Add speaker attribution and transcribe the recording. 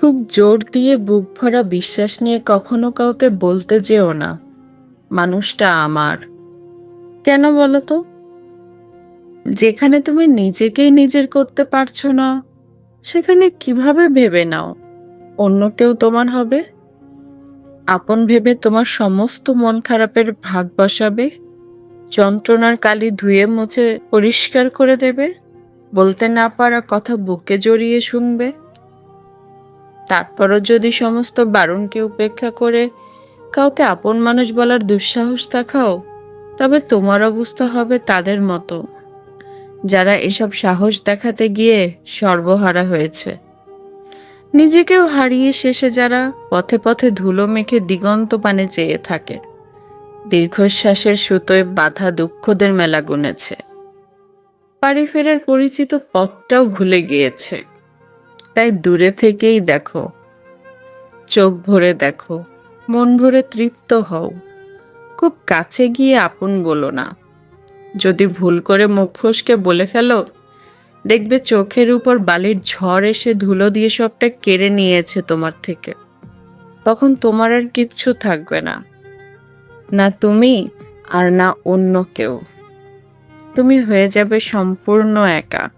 Speaker 1: খুব জোর দিয়ে বুক ভরা বিশ্বাস নিয়ে কখনো কাউকে বলতে যেও না। মানুষটা আমার। কেন বলো তো? যেখানে তুমি নিজেকেই নিজের করতে পারছ না, সেখানে কীভাবে ভেবে নাও? অন্য কেউ তোমার হবে? আপন ভেবে তোমার সমস্ত মন খারাপের ভাগ বসাবে? যন্ত্রণার কালি ধুয়ে মুছে পরিষ্কার করে দেবে? বলতে না পারা কথা বুকে জড়িয়ে শুনবে? তারপরও যদি সমস্ত বারণকে উপেক্ষা করে কাউকে আপন মানুষ বলার দুঃসাহস দেখাও, তবে তোমার অবস্থা হবে তাদের মতো, যারা এসব সাহস দেখাতে গিয়ে সর্বহারা হয়েছে। নিজেকেও হারিয়ে শেষে যারা পথে পথে ধুলো মেখে দিগন্ত পানে চেয়ে থাকে, দীর্ঘশ্বাসের সুতোয় বাধা দুঃখদের মেলা গুনেছে। বাড়ি ফেরার পরিচিত পথটাও ভুলে গিয়েছে। তাই দূরে থেকেই দেখো। চোখ ভরে দেখো, মন ভরে তৃপ্ত হও। খুব কাছে গিয়ে আপন বলো না। যদি ভুল করে মুখ ফসকে বলে ফেলো, দেখবে চোখের উপর বালির ঝড় এসে ধুলো দিয়ে সবটা কেড়ে নিয়েছে তোমার থেকে। তখন তোমার আর কিচ্ছু থাকবে না। না তুমি আর না অন্য কেউ। তুমি হয়ে যাবে সম্পূর্ণ একা।